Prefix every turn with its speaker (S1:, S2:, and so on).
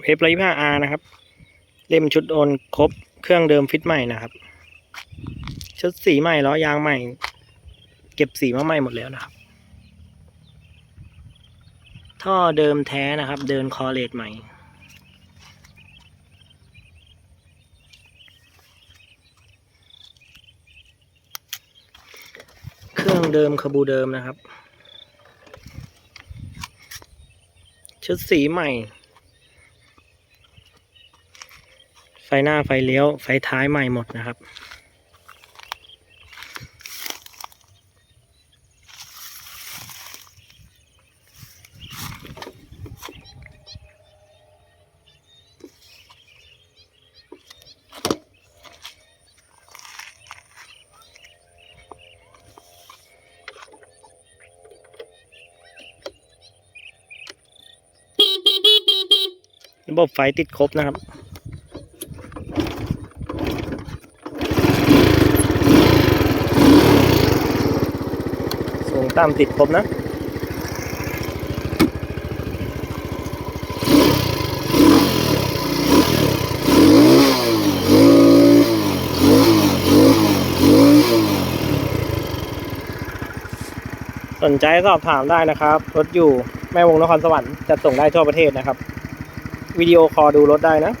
S1: เวฟร้อยห้าอานะครับ เล่มชุดโอนครบ เครื่องเดิมฟิตใหม่นะครับ ชุดสีใหม่ล้อยางใหม่ เก็บสีมาใหม่หมดแล้วนะครับ ท่อเดิมแท้นะครับ เดินคอเลตใหม่เครื่องเดิมคาบูเดิมนะครับ ชุดสีใหม่ ไฟหน้าไฟเลี้ยว ไฟท้ายใหม่หมดนะครับ ระบบไฟติดครบนะครับ สูงต่ำติดครบนะ สนใจสอบถามได้นะครับ รถอยู่แม่วงนครสวรรค์จัดส่งได้ทั่วประเทศนะครับ วิดีโอคอลดูรถได้นะ